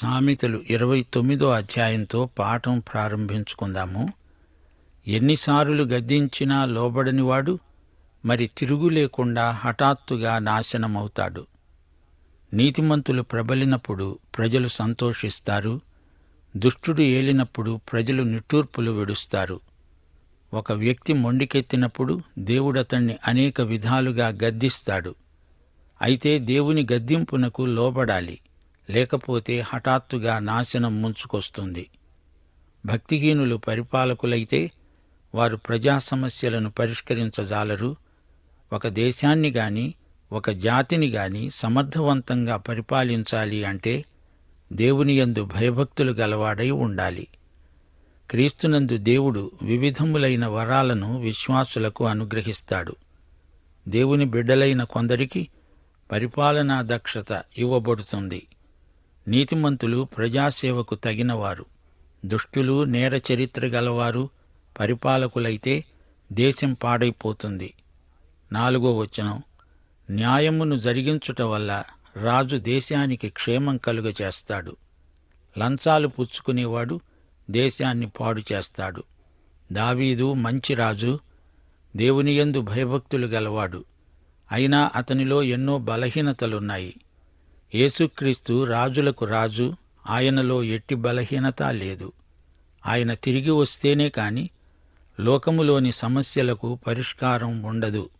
సామెతలు ఇరవై తొమ్మిదో అధ్యాయంతో పాఠం ప్రారంభించుకుందాము. ఎన్నిసార్లు గద్దించినా లోబడనివాడు మరి తిరుగు లేకుండా హఠాత్తుగా నాశనమవుతాడు. నీతిమంతులు ప్రబలినప్పుడు ప్రజలు సంతోషిస్తారు దుష్టుడు ఏలినప్పుడు ప్రజలు నిట్టూర్పులు విడుస్తారు. ఒక వ్యక్తి మొండికెత్తినప్పుడు దేవుడతణ్ణి అనేక విధాలుగా గద్దిస్తాడు. అయితే దేవుని గద్దింపునకు లోబడాలి. లేకపోతే హఠాత్తుగా నాశనం ముంచుకొస్తుంది. భక్తిహీనులు పరిపాలకులైతే వారు ప్రజా సమస్యలను పరిష్కరించజాలరు. ఒక దేశాన్ని గాని ఒక జాతిని గాని సమర్థవంతంగా పరిపాలించాలి అంటే దేవుని యందు భయభక్తులు గలవాడై ఉండాలి. క్రీస్తునందు దేవుడు వివిధములైన వరాలను విశ్వాసులకు అనుగ్రహిస్తాడు. దేవుని బిడ్డలైన కొందరికి పరిపాలనా దక్షత ఇవ్వబడుతుంది. నీతిమంతులు ప్రజాసేవకు తగినవారు. దుష్టులు నేర చరిత్ర గలవారు పరిపాలకులైతే దేశం పాడైపోతుంది. నాలుగో వచనం. న్యాయమును జరిగించుట వల్ల రాజు దేశానికి క్షేమం కలుగచేస్తాడు లంచాలు పుచ్చుకునేవాడు దేశాన్ని పాడు చేస్తాడు. దావీదు మంచి రాజు దేవునియందు భయభక్తులు గలవాడు. అయినా అతనిలో ఎన్నో బలహీనతలున్నాయి. యేసుక్రీస్తు రాజులకు రాజు ఆయనలో ఎట్టి బలహీనత లేదు. ఆయన తిరిగి వస్తేనే కాని లోకములోని సమస్యలకు పరిష్కారం ఉండదు.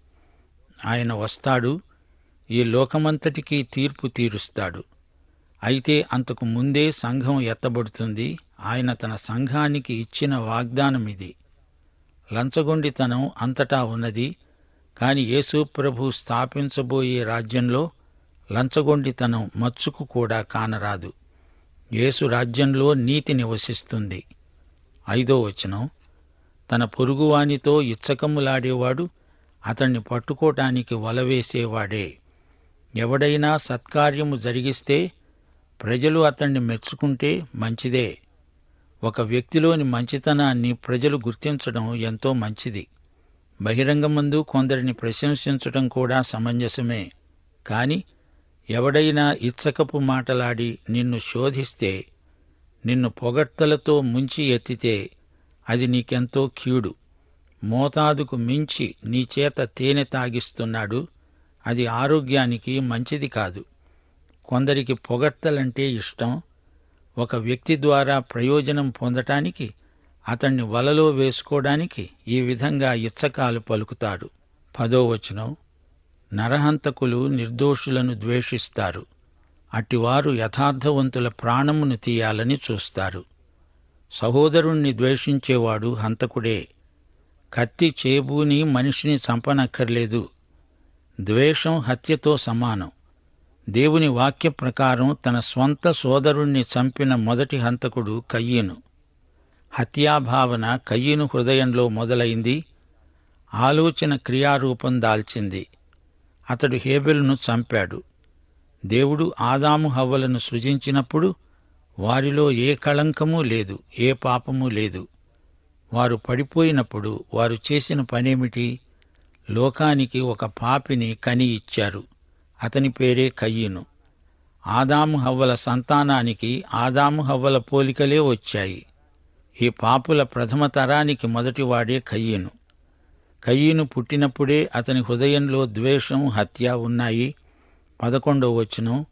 ఆయన వస్తాడు ఈ లోకమంతటికీ తీర్పు తీరుస్తాడు. అయితే అంతకు ముందే సంఘం ఎత్తబడుతుంది ఆయన తన సంఘానికి ఇచ్చిన వాగ్దానం ఇది లంచగొండితనం అంతటా ఉన్నది కాని యేసు ప్రభు స్థాపించబోయే రాజ్యంలో లంచగొండితనం మచ్చుకు కూడా కానరాదు. యేసు రాజ్యంలో నీతి నివసిస్తుంది. ఐదో వచనం. తన పొరుగువానితో ఇచ్చకములాడేవాడు అతన్ని పట్టుకోటానికి వలవేసేవాడే. ఎవడైనా సత్కార్యము జరిగిస్తే ప్రజలు అతన్ని మెచ్చుకుంటే మంచిదే. ఒక వ్యక్తిలోని మంచితనాన్ని ప్రజలు గుర్తించడం ఎంతో మంచిది. బహిరంగమందు కొందరిని ప్రశంసించటం కూడా సమంజసమే. కానీ ఎవడైనా ఇచ్చకపు మాటలాడి నిన్ను శోధిస్తే నిన్ను పొగడ్తలతో ముంచి ఎత్తితే అది నీకెంతో కీడు. మోతాదుకు మించి నీ చేత తేనె తాగిస్తున్నాడు అది ఆరోగ్యానికి మంచిది కాదు. కొందరికి పొగడ్తలంటే ఇష్టం. ఒక వ్యక్తి ద్వారా ప్రయోజనం పొందటానికి అతన్ని వలలో వేసుకోవడానికి ఈ విధంగా ఇచ్చకాలు పలుకుతాడు. పదో వచనం. నరహంతకులు నిర్దోషులను ద్వేషిస్తారు. అట్టివారు యథార్థవంతుల ప్రాణమును తీయాలని చూస్తారు. సహోదరుణ్ణి ద్వేషించేవాడు హంతకుడే. కత్తి చేబూని మనిషిని చంపనక్కర్లేదు. ద్వేషం హత్యతో సమానం. దేవుని వాక్య ప్రకారం తన స్వంత సోదరుణ్ణి చంపిన మొదటి హంతకుడు కయ్యను. హత్యాభావన కయ్యను హృదయంలో మొదలైంది. ఆలోచన క్రియారూపం దాల్చింది. అతడు హేబెలును చంపాడు. దేవుడు ఆదాము హవ్వలను సృజించినప్పుడు వారిలో ఏ కళంకమూ లేదు ఏ పాపమూ లేదు. వారు పడిపోయినప్పుడు వారు చేసిన పనేమిటి? లోకానికి ఒక పాపిని కని ఇచ్చారు. అతని పేరే కయ్యను ఆదాము హవ్వల సంతానానికి ఆదాము హవ్వల పోలికలే వచ్చాయి. ఈ పాపుల ప్రథమ తరానికి మొదటివాడే కయ్యను కయ్యను పుట్టినప్పుడే అతని హృదయంలో ద్వేషం హత్య ఉన్నాయి. పదకొండో వచనం.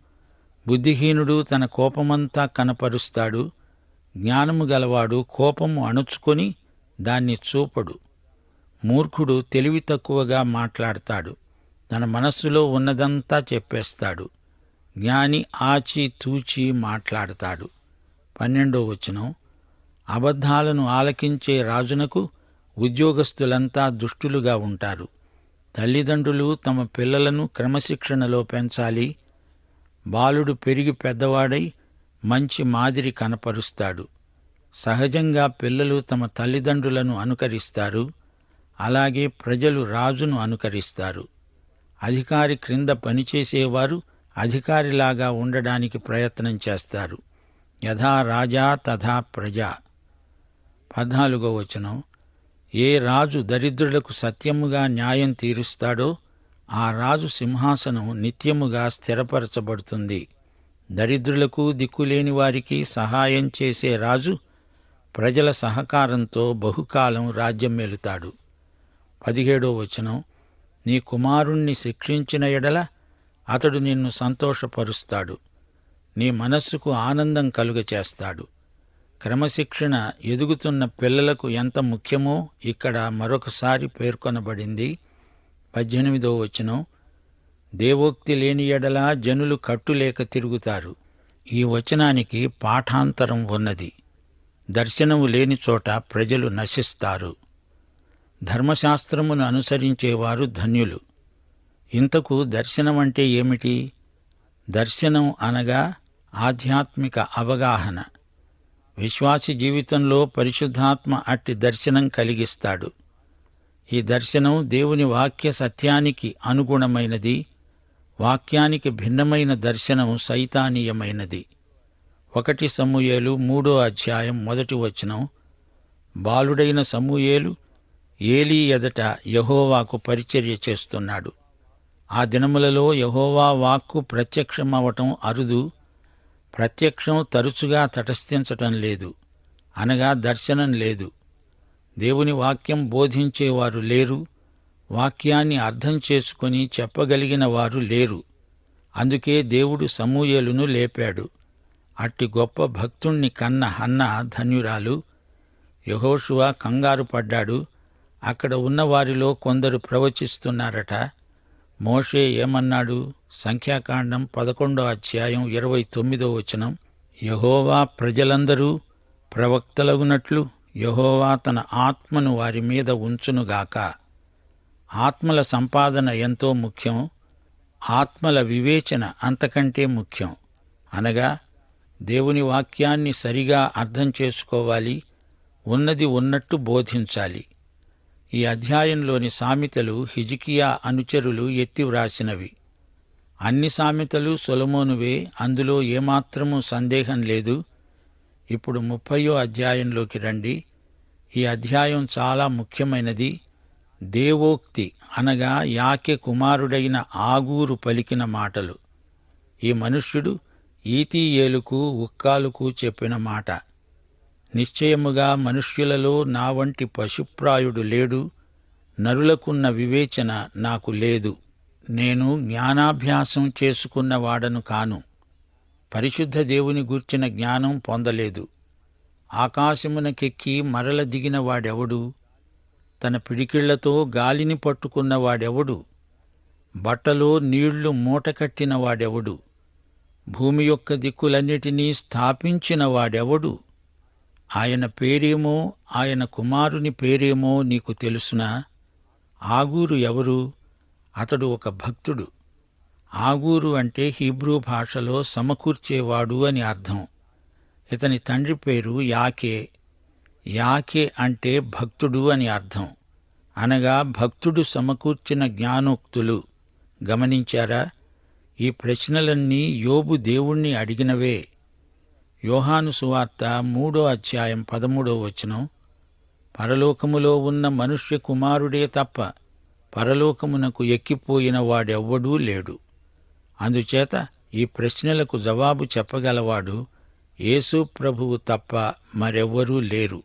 బుద్ధిహీనుడు తన కోపమంతా కనపరుస్తాడు. జ్ఞానము గలవాడు కోపము అణుచుకొని దాన్ని చూపడు. మూర్ఖుడు తెలివి తక్కువగా మాట్లాడతాడు. తన మనస్సులో ఉన్నదంతా చెప్పేస్తాడు. జ్ఞాని ఆచి తూచి మాట్లాడతాడు. పన్నెండో వచనం. అబద్ధాలను ఆలకించే రాజునకు ఉద్యోగస్తులంతా దుష్టులుగా ఉంటారు. తల్లిదండ్రులు తమ పిల్లలను క్రమశిక్షణలో పెంచాలి. బాలుడు పెరిగి పెద్దవాడై మంచి మాదిరి కనపరుస్తాడు. సహజంగా పిల్లలు తమ తల్లిదండ్రులను అనుకరిస్తారు. అలాగే ప్రజలు రాజును అనుకరిస్తారు. అధికారి క్రింద పనిచేసేవారు అధికారిలాగా ఉండడానికి ప్రయత్నం చేస్తారు. యథా రాజా తథా ప్రజా. పద్నాలుగో వచనం. ఏ రాజు దరిద్రులకు సత్యముగా న్యాయం తీరుస్తాడో ఆ రాజు సింహాసనం నిత్యముగా స్థిరపరచబడుతుంది. దరిద్రులకు దిక్కులేని వారికి సహాయం చేసే రాజు ప్రజల సహకారంతో బహుకాలం రాజ్యం మేలుతాడు. పదిహేడో వచనం నీ కుమారుణ్ణి శిక్షించిన ఎడల అతడు నిన్ను సంతోషపరుస్తాడు. నీ మనస్సుకు ఆనందం కలుగచేస్తాడు. క్రమశిక్షణ ఎదుగుతున్న పిల్లలకు ఎంత ముఖ్యమో ఇక్కడ మరొకసారి పేర్కొనబడింది. పద్దెనిమిదో వచనం. దేవోక్తి లేని ఎడలా జనులు కట్టులేక తిరుగుతారు. ఈ వచనానికి పాఠాంతరం ఉన్నది. దర్శనము లేని చోట ప్రజలు నశిస్తారు. ధర్మశాస్త్రమును అనుసరించేవారు ధన్యులు. ఇంతకు దర్శనం అంటే ఏమిటి? దర్శనం అనగా ఆధ్యాత్మిక అవగాహన. విశ్వాసి జీవితంలో పరిశుద్ధాత్మ అట్టి దర్శనం కలిగిస్తాడు. ఈ దర్శనం దేవుని వాక్య సత్యానికి అనుగుణమైనది. వాక్యానికి భిన్నమైన దర్శనం సైతానీయమైనది. ఒకటి సమూయేలు మూడో అధ్యాయం మొదటి వచనం. బాలుడైన సమూయేలు ఏలీ ఎదట యహోవాకు పరిచర్య చేస్తున్నాడు. ఆ దినములలో యహోవా వాక్కు ప్రత్యక్షమవటం అరుదు. ప్రత్యక్షం తరచుగా తటస్థించటం లేదు అనగా దర్శనం లేదు. దేవుని వాక్యం బోధించేవారు లేరు వాక్యాన్ని అర్థం చేసుకొని చెప్పగలిగిన వారు లేరు. అందుకే దేవుడు సమూయేలును లేపాడు. అట్టి గొప్ప భక్తుణ్ణి కన్న హన్న ధన్యురాలు యహోషువా కంగారు పడ్డాడు. అక్కడ ఉన్నవారిలో కొందరు ప్రవచిస్తున్నారట మోషే ఏమన్నాడు? సంఖ్యాకాండం పదకొండో అధ్యాయం ఇరవై తొమ్మిదో వచనం. యహోవా ప్రజలందరూ ప్రవక్తలగునట్లు యహోవా తన ఆత్మను వారి మీద ఉంచునుగాక ఆత్మల సంపాదన ఎంతో ముఖ్యం. ఆత్మల వివేచన అంతకంటే ముఖ్యం. అనగా దేవుని వాక్యాన్ని సరిగా అర్థం చేసుకోవాలి ఉన్నది ఉన్నట్టు బోధించాలి. ఈ అధ్యాయంలోని సామెతలు హిజికియా అనుచరులు ఎత్తి వ్రాసినవి. అన్ని సామెతలు సొలమోనువే అందులో ఏమాత్రము సందేహం లేదు. ఇప్పుడు ముప్పయో అధ్యాయంలోకి రండి. ఈ అధ్యాయం చాలా ముఖ్యమైనది. దేవోక్తి అనగా యాకె కుమారుడైన ఆగూరు పలికిన మాటలు. ఈ మనుష్యుడు ఈతీయేలుకు ఉక్కాలుకు చెప్పిన మాట. నిశ్చయముగా మనుష్యులలో నా వంటి పశుప్రాయుడు లేడు నరులకున్న వివేచన నాకు లేదు. నేను జ్ఞానాభ్యాసం చేసుకున్నవాడను కాను. పరిశుద్ధ దేవుని గూర్చిన జ్ఞానం పొందలేదు. ఆకాశమునకెక్కి మరల దిగిన వాడెవడు? తన పిడికిళ్ళతో గాలిని పట్టుకున్న వాడెవడు? బట్టలో నీళ్ళు మూటకట్టిన వాడెవడు? భూమి యొక్క దిక్కులన్నిటినీ స్థాపించిన వాడెవడు? ఆయన పేరేమో ఆయన కుమారుని పేరేమో నీకు తెలుసునా? ఆగూరు ఎవరు? అతడు ఒక భక్తుడు. ఆగూరు అంటే హీబ్రూ భాషలో సమకూర్చేవాడు అని అర్థం. ఇతని తండ్రి పేరు యాకే. యాకే అంటే భక్తుడు అని అర్థం. అనగా భక్తుడు సమకూర్చిన జ్ఞానోక్తులు. గమనించారా? ఈ ప్రశ్నలన్నీ యోబు దేవుణ్ణి అడిగినవే. యోహాను సువార్త మూడో అధ్యాయం పదమూడో వచనం పరలోకములో ఉన్న మనుష్య కుమారుడే తప్ప పరలోకమునకు ఎక్కిపోయిన వాడెవ్వడూ లేడు. అందుచేత ఈ ప్రశ్నలకు జవాబు చెప్పగలవాడు యేసు ప్రభువు తప్ప మరెవ్వరూ లేరు.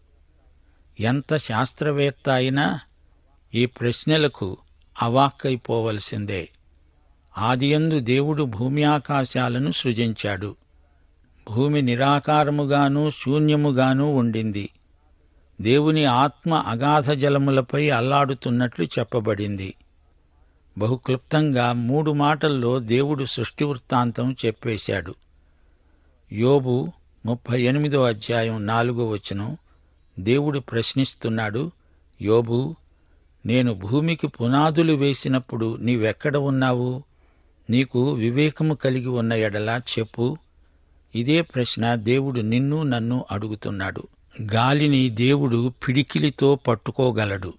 ఎంత శాస్త్రవేత్త అయినా ఈ ప్రశ్నలకు అవాక్కైపోవలసిందే. ఆదియందు దేవుడు భూమి ఆకాశాలను సృజించాడు. భూమి నిరాకారముగాను శూన్యముగాను ఉండింది. దేవుని ఆత్మ అగాధ జలములపై అల్లాడుతున్నట్లు చెప్పబడింది. బహుక్లుప్తంగా మూడు మాటల్లో దేవుడు సృష్టి వృత్తాంతం చెప్పేశాడు. యోబు ముప్పై ఎనిమిదో అధ్యాయం నాలుగో వచనం దేవుడు ప్రశ్నిస్తున్నాడు యోబు నేను భూమికి పునాదులు వేసినప్పుడు నీవెక్కడ ఉన్నావు? నీకు వివేకము కలిగి ఉన్న ఎడలా చెప్పు. ఇదే ప్రశ్న దేవుడు నిన్ను నన్ను అడుగుతున్నాడు. గాలిని దేవుడు పిడికిలితో పట్టుకోగలడు.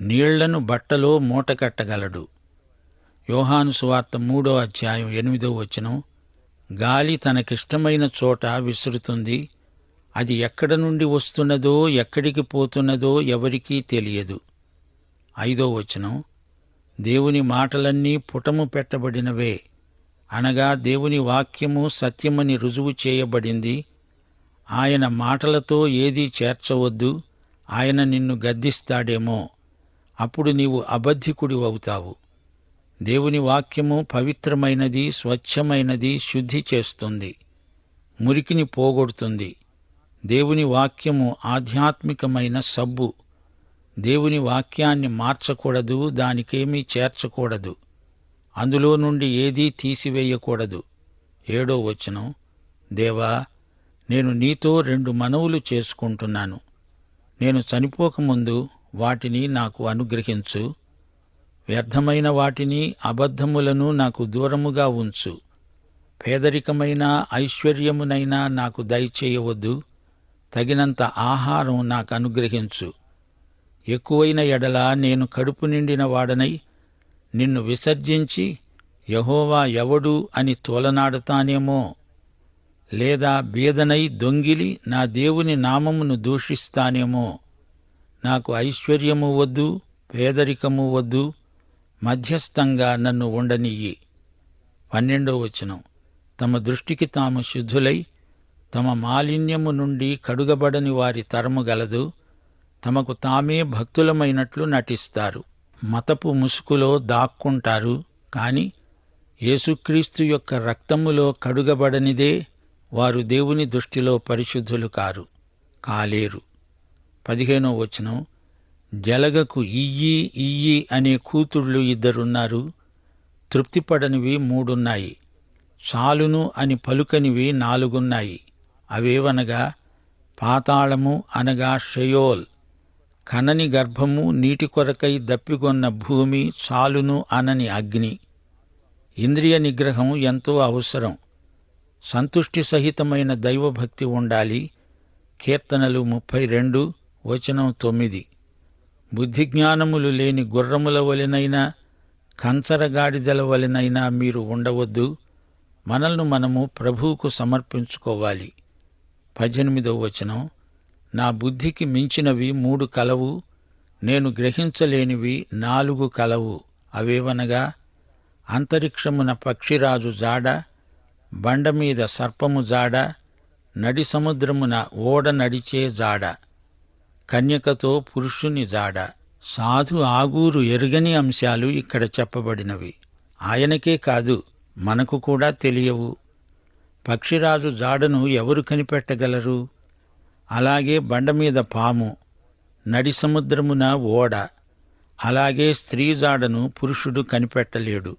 నీళ్ళను బట్టలో మూటకట్టగలడు. యోహాను సువార్త మూడో అధ్యాయం ఎనిమిదో వచనం గాలి తనకిష్టమైన చోట విసురుతుంది. అది ఎక్కడ నుండి వస్తున్నదో ఎక్కడికి పోతున్నదో ఎవరికీ తెలియదు. ఐదో వచనం దేవుని మాటలన్నీ పుటము పెట్టబడినవే. అనగా దేవుని వాక్యము సత్యమని రుజువు చేయబడింది. ఆయన మాటలతో ఏదీ చేర్చవద్దు. ఆయన నిన్ను గద్దిస్తాడేమో. అప్పుడు నీవు అబద్ధికుడి అవుతావు. దేవుని వాక్యము పవిత్రమైనది స్వచ్ఛమైనది శుద్ధి చేస్తుంది. మురికిని పోగొడుతుంది. దేవుని వాక్యము ఆధ్యాత్మికమైన సబ్బు. దేవుని వాక్యాన్ని మార్చకూడదు దానికేమీ చేర్చకూడదు. అందులో నుండి ఏదీ తీసివేయకూడదు. ఏడో వచనం దేవా నేను నీతో రెండు మనవులు చేసుకుంటున్నాను. నేను చనిపోకముందు వాటిని నాకు అనుగ్రహించు. వ్యర్థమైన వాటిని అబద్ధములను నాకు దూరముగా ఉంచు. పేదరికమైన ఐశ్వర్యమునైనా నాకు దయచేయవద్దు. తగినంత ఆహారం నాకు అనుగ్రహించు. ఎక్కువైన ఎడల నేను కడుపు నిండిన వాడనై నిన్ను విసర్జించి యహోవా ఎవడు అని తోలనాడతానేమో? లేదా బీదనై దొంగిలి నా దేవుని నామమును దూషిస్తానేమో? నాకు ఐశ్వర్యము వద్దు పేదరికము వద్దు మధ్యస్థంగా నన్ను ఉండనియ్యి పన్నెండో వచనం. తమ దృష్టికి తాము శుద్ధులై తమ మాలిన్యము నుండి కడుగబడని వారి తరము గలదు తమకు తామే భక్తులమైనట్లు నటిస్తారు. మతపు ముసుగులో దాక్కుంటారు కాని యేసుక్రీస్తు యొక్క రక్తములో కడుగబడనిదే వారు దేవుని దృష్టిలో పరిశుద్ధులు కారు కాలేరు. పదిహేనో వచనం జలగకు ఇయ్యి ఇయ్యి అనే కూతుళ్ళు ఇద్దరున్నారు తృప్తిపడనివి మూడున్నాయి చాలును అని పలుకనివి నాలుగున్నాయి. అవేవనగా పాతాళము అనగా షయోల్ కనని గర్భము నీటి కొరకై దప్పిగొన్న భూమి చాలును అనని అగ్ని. ఇంద్రియ నిగ్రహం ఎంతో అవసరం. సంతుష్టి సహితమైన దైవభక్తి ఉండాలి. కీర్తనలు ముప్పై రెండు వచనం తొమ్మిది. బుద్ధిజ్ఞానములు లేని గుర్రముల వలెనైనా కంచరగాడిదల వలెనైనా మీరు ఉండవద్దు. మనల్ని మనము ప్రభువుకు సమర్పించుకోవాలి. పద్దెనిమిదవ వచనం. నా బుద్ధికి మించినవి మూడు కలవు నేను గ్రహించలేనివి నాలుగు కలవు. అవేవనగా అంతరిక్షమున పక్షిరాజు జాడ బండ మీద సర్పము జాడ నడి సముద్రమున ఓడ నడిచే జాడ కన్యకతో పురుషుని జాడ. సాధు ఆగూరు ఎరుగని అంశాలు ఇక్కడ చెప్పబడినవి. ఆయనకే కాదు మనకు కూడా తెలియవు. పక్షిరాజు జాడను ఎవరు కనిపెట్టగలరు? అలాగే బండ మీద పాము నడి సముద్రమున ఓడ అలాగే స్త్రీ జాడను పురుషుడు కనిపెట్టలేడు.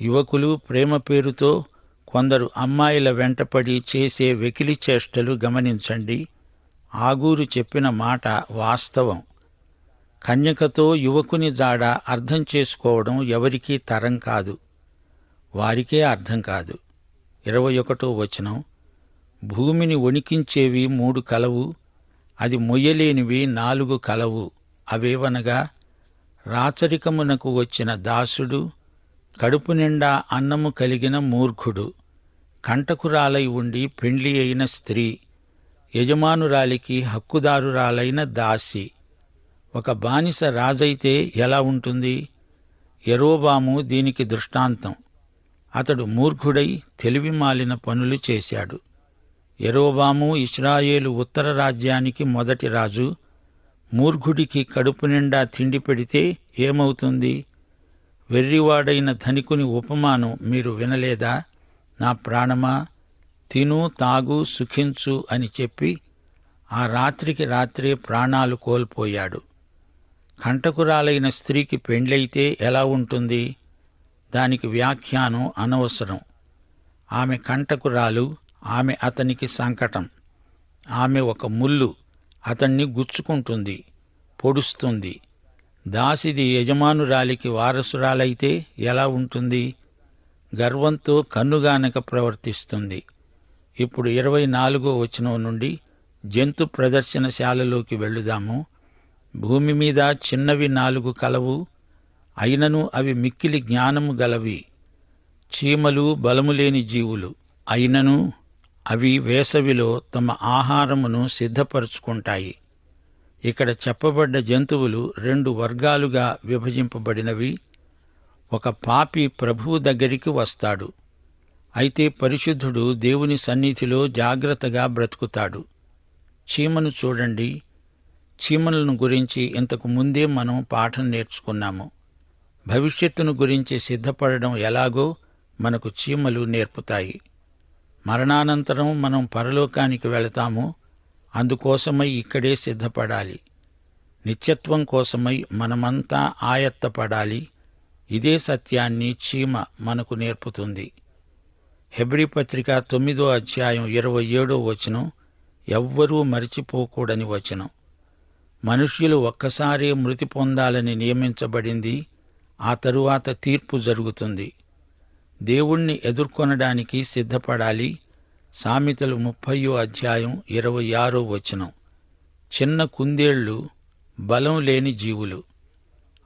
యువకులు ప్రేమ పేరుతో కొందరు అమ్మాయిల వెంటపడి చేసే వెకిలి చేష్టలు గమనించండి. ఆగూరు చెప్పిన మాట వాస్తవం. కన్యకతో యువకుని జాడ అర్థం చేసుకోవడం ఎవరికీ తరం కాదు. వారికే అర్థం కాదు. ఇరవై ఒకటో వచనం. భూమిని వణికించేవి మూడు కలవు అది మొయ్యలేనివి నాలుగు కలవు. అవేవనగా రాచరికమునకు వచ్చిన దాసుడు కడుపు నిండా అన్నము కలిగిన మూర్ఖుడు కంటకురాలై ఉండి పెండ్లి అయిన స్త్రీ యజమానురాలికి హక్కుదారురాలైన దాసి. ఒక బానిస రాజైతే ఎలా ఉంటుంది? ఎరోబాము దీనికి దృష్టాంతం. అతడు మూర్ఖుడై తెలివి మాలిన పనులు చేశాడు. ఎరోబాము ఇస్రాయేలు ఉత్తర రాజ్యానికి మొదటి రాజు. మూర్ఘుడికి కడుపు నిండా తిండి పెడితే ఏమవుతుంది? వెర్రివాడైన ధనికుని ఉపమానం మీరు వినలేదా? నా ప్రాణమా? తిను తాగు సుఖించు అని చెప్పి ఆ రాత్రికి రాత్రే ప్రాణాలు కోల్పోయాడు. కంటకురాలైన స్త్రీకి పెండ్లైతే ఎలా ఉంటుంది? దానికి వ్యాఖ్యానం అనవసరం. ఆమె కంటకురాలు ఆమె అతనికి సంకటం. ఆమె ఒక ముల్లు అతన్ని గుచ్చుకుంటుంది పొడుస్తుంది. దాసిది యజమానురాలికి వారసురాలైతే ఎలా ఉంటుంది? గర్వంతో కన్నుగానక ప్రవర్తిస్తుంది. ఇప్పుడు ఇరవై నాలుగో వచనం నుండి జంతు ప్రదర్శనశాలలోకి వెళ్ళుదాము భూమి మీద చిన్నవి నాలుగు కలవు అయినను అవి మిక్కిలి జ్ఞానము గలవి. చీమలు బలము లేని జీవులు అయినను అవి వేసవిలో తమ ఆహారమును సిద్ధపరుచుకుంటాయి. ఇక్కడ చెప్పబడ్డ జంతువులు రెండు వర్గాలుగా విభజింపబడినవి. ఒక పాపి ప్రభువు దగ్గరికి వస్తాడు. అయితే పరిశుద్ధుడు దేవుని సన్నిధిలో జాగ్రత్తగా బ్రతుకుతాడు. చీమను చూడండి. చీమలను గురించి ఇంతకు ముందే మనం పాఠం నేర్చుకున్నాము. భవిష్యత్తును గురించి సిద్ధపడడం ఎలాగో మనకు చీమలు నేర్పుతాయి. మరణానంతరం మనం పరలోకానికి వెళతాము. అందుకోసమై ఇక్కడే సిద్ధపడాలి. నిత్యత్వం కోసమై మనమంతా ఆయత్తపడాలి. ఇదే సత్యాన్ని చీమ మనకు నేర్పుతుంది. హెబ్రి పత్రిక తొమ్మిదో అధ్యాయం ఇరవై ఏడో వచనం ఎవ్వరూ మరిచిపోకూడని వచనం. మనుష్యులు ఒక్కసారే మృతి పొందాలని నియమించబడింది. ఆ తరువాత తీర్పు జరుగుతుంది. దేవుణ్ణి ఎదుర్కొనడానికి సిద్ధపడాలి. సామెతలు ముప్పయో అధ్యాయం ఇరవై ఆరో వచనం. చిన్న కుందేళ్ళు బలం లేని జీవులు.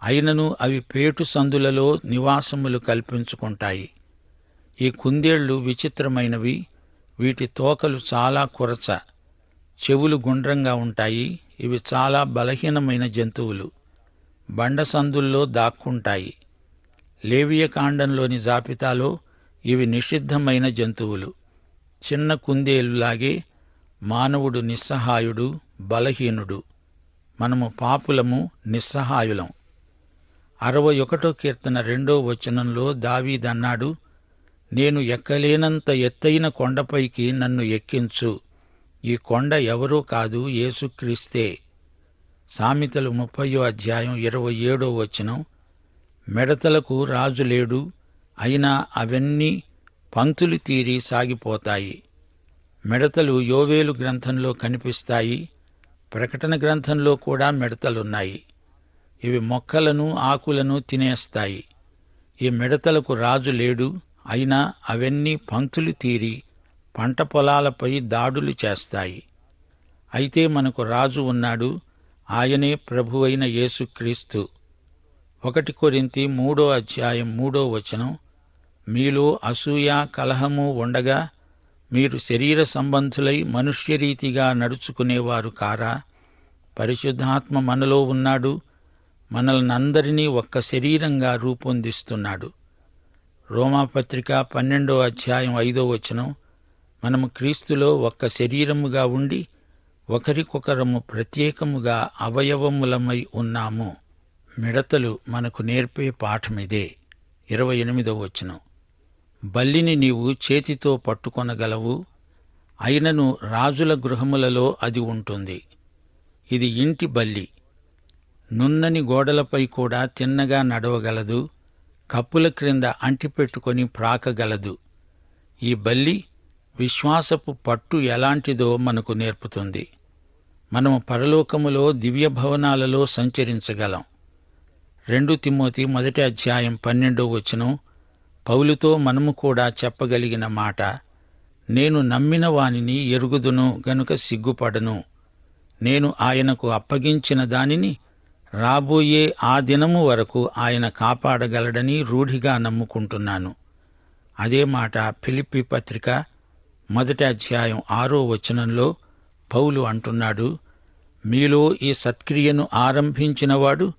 అయినను అవి పేటు సందులలో నివాసములు కల్పించుకుంటాయి. ఈ కుందేళ్ళు విచిత్రమైనవి. వీటి తోకలు చాలా కురచ. చెవులు గుండ్రంగా ఉంటాయి. ఇవి చాలా బలహీనమైన జంతువులు. బండ సందుల్లో దాక్కుంటాయి. లేవియ కాండంలోని జాబితాలో ఇవి నిషిద్ధమైన జంతువులు. చిన్న కుందేలులాగే మానవుడు నిస్సహాయుడు బలహీనుడు. మనము పాపులము నిస్సహాయులం. అరవై ఒకటో కీర్తన రెండో వచనంలో దావీదన్నాడు నేను ఎక్కలేనంత ఎత్తైన కొండపైకి నన్ను ఎక్కించు. ఈ కొండ ఎవరూ కాదు యేసుక్రీస్తే. సామెతలు ముప్పయో అధ్యాయం ఇరవై ఏడో వచనం మిడతలకు రాజు లేడు అయినా అవన్నీ పంక్తులు తీరి సాగిపోతాయి. మిడతలు యోవేలు గ్రంథంలో కనిపిస్తాయి ప్రకటన గ్రంథంలో కూడా మిడతలున్నాయి. ఇవి మొక్కలను ఆకులను తినేస్తాయి. ఈ మిడతలకు రాజు లేడు అయినా అవన్నీ పంక్తులు తీరి పంట పొలాలపై దాడులు చేస్తాయి. అయితే మనకు రాజు ఉన్నాడు ఆయనే ప్రభువైన యేసుక్రీస్తు. ఒకటి కొరింతి మూడో అధ్యాయం మూడో వచనం. మీలో అసూయ కలహము ఉండగా మీరు శరీర సంబంధులై మనుష్యరీతిగా నడుచుకునేవారు కారా? పరిశుద్ధాత్మ మనలో ఉన్నాడు మనల్నందరినీ ఒక్క శరీరంగా రూపొందిస్తున్నాడు. రోమాపత్రిక పన్నెండో అధ్యాయం ఐదో వచనం. మనము క్రీస్తులో ఒక్క శరీరముగా ఉండి ఒకరికొకరము ప్రత్యేకముగా అవయవములమై ఉన్నాము. మిడతలు మనకు నేర్పే పాఠమిదే. ఇరవై ఎనిమిదో వచనం. బల్లిని నీవు చేతితో పట్టుకొనగలవు అయినను రాజుల గృహములలో అది ఉంటుంది. ఇది ఇంటి బల్లి. నున్నని గోడలపై కూడా తిన్నగా నడవగలదు కప్పుల క్రింద అంటిపెట్టుకొని ప్రాకగలదు. ఈ బల్లి విశ్వాసపు పట్టు ఎలాంటిదో మనకు నేర్పుతుంది. మనము పరలోకములో దివ్య భవనాలలో సంచరించగలం. రెండు తిమ్మోతి మొదటి అధ్యాయం పన్నెండో వచనం. పౌలుతో మనము కూడా చెప్పగలిగిన మాట నేను నమ్మిన వానిని ఎరుగుదును గనుక సిగ్గుపడను. నేను ఆయనకు అప్పగించిన దానిని రాబోయే ఆ దినము వరకు ఆయన కాపాడగలడని రూఢిగా నమ్ముకుంటున్నాను. అదే మాట ఫిలిప్పి పత్రిక మొదటి అధ్యాయం ఆరో వచనంలో పౌలు అంటున్నాడు మీలో ఈ సత్క్రియను ఆరంభించినవాడు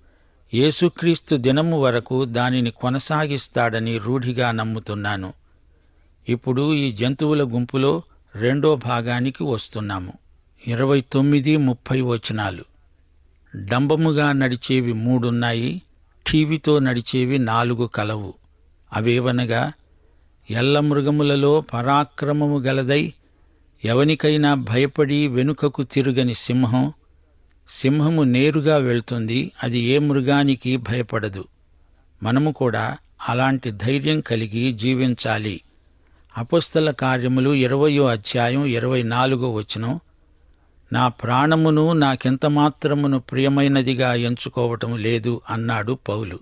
యేసుక్రీస్తు దినము వరకు దానిని కొనసాగిస్తాడని రూఢిగా నమ్ముతున్నాను. ఇప్పుడు ఈ జంతువుల గుంపులో రెండో భాగానికి వస్తున్నాము. ఇరవై తొమ్మిది ముప్పై వచనాలు. డంబముగా నడిచేవి మూడున్నాయి ఠీవితో నడిచేవి నాలుగు కలవు. అవేవనగా ఎల్లమృగములలో పరాక్రమము గలదై ఎవనికైనా భయపడి వెనుకకు తిరుగని సింహం సింహము నేరుగా వెళ్తుంది అది ఏ మృగానికి భయపడదు. మనము కూడా అలాంటి ధైర్యం కలిగి జీవించాలి. అపుస్తల కార్యములు ఇరవయో అధ్యాయం ఇరవై నాలుగో వచనం నా ప్రాణమును నాకెంత మాత్రమును ప్రియమైనదిగా ఎంచుకోవటం లేదు అన్నాడు పౌలు.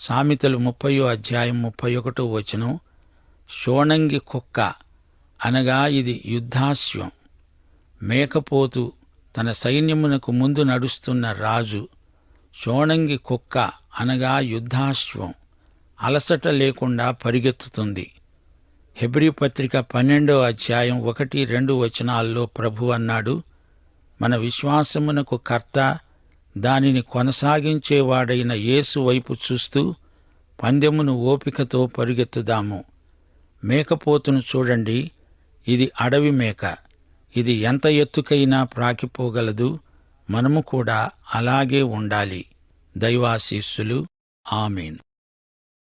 సామెతలు ముప్పయో అధ్యాయం ముప్పై ఒకటో వచనం షోణంగి కుక్క అనగా ఇది యుద్ధాశ్వం. మేకపోతు తన సైన్యమునకు ముందు నడుస్తున్న రాజు షోణంగి కుక్క అనగా యుద్ధాశ్వం అలసట లేకుండా పరిగెత్తుతుంది. హెబ్రి పత్రిక పన్నెండో అధ్యాయం ఒకటి రెండు వచనాల్లో ప్రభు అన్నాడు మన విశ్వాసమునకు కర్త దానిని కొనసాగించేవాడైన యేసు వైపు చూస్తూ పందెమును ఓపికతో పరిగెత్తుదాము. మేకపోతును చూడండి ఇది అడవి మేక. ఇది ఎంత ఎత్తుకైనా ప్రాకిపోగలదు. మనము కూడా అలాగే ఉండాలి. దైవాశీస్సులు. ఆమెన్.